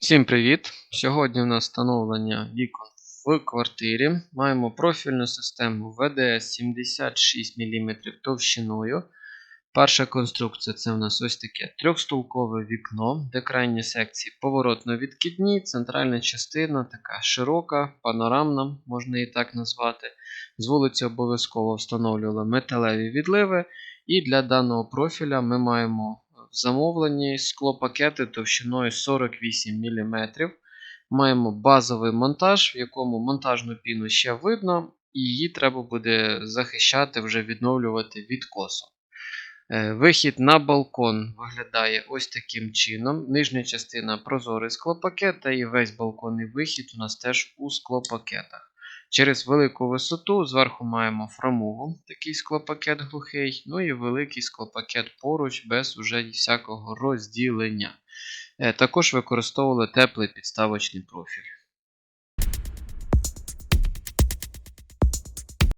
Всім привіт! Сьогодні у нас встановлення вікон в квартирі. Маємо профільну систему VDS 76 мм товщиною. Перша конструкція це у нас ось таке трьохстолкове вікно, де крайні секції поворотно-відкидні, центральна частина така широка, панорамна, можна її так назвати. З вулиці обов'язково встановлювали металеві відливи. І для даного профіля ми маємо в замовленні склопакети товщиною 48 мм. Маємо базовий монтаж, в якому монтажну піну ще видно, і її треба буде захищати, вже відновлювати відкосом. Е, Вихід на балкон виглядає ось таким чином. Нижня частина прозорий склопакет, і весь балконний вихід у нас теж у склопакетах. Через велику висоту зверху маємо фрамугу, такий склопакет глухий, ну і великий склопакет поруч, без уже всякого розділення. Е, Також використовували теплий підставочний профіль.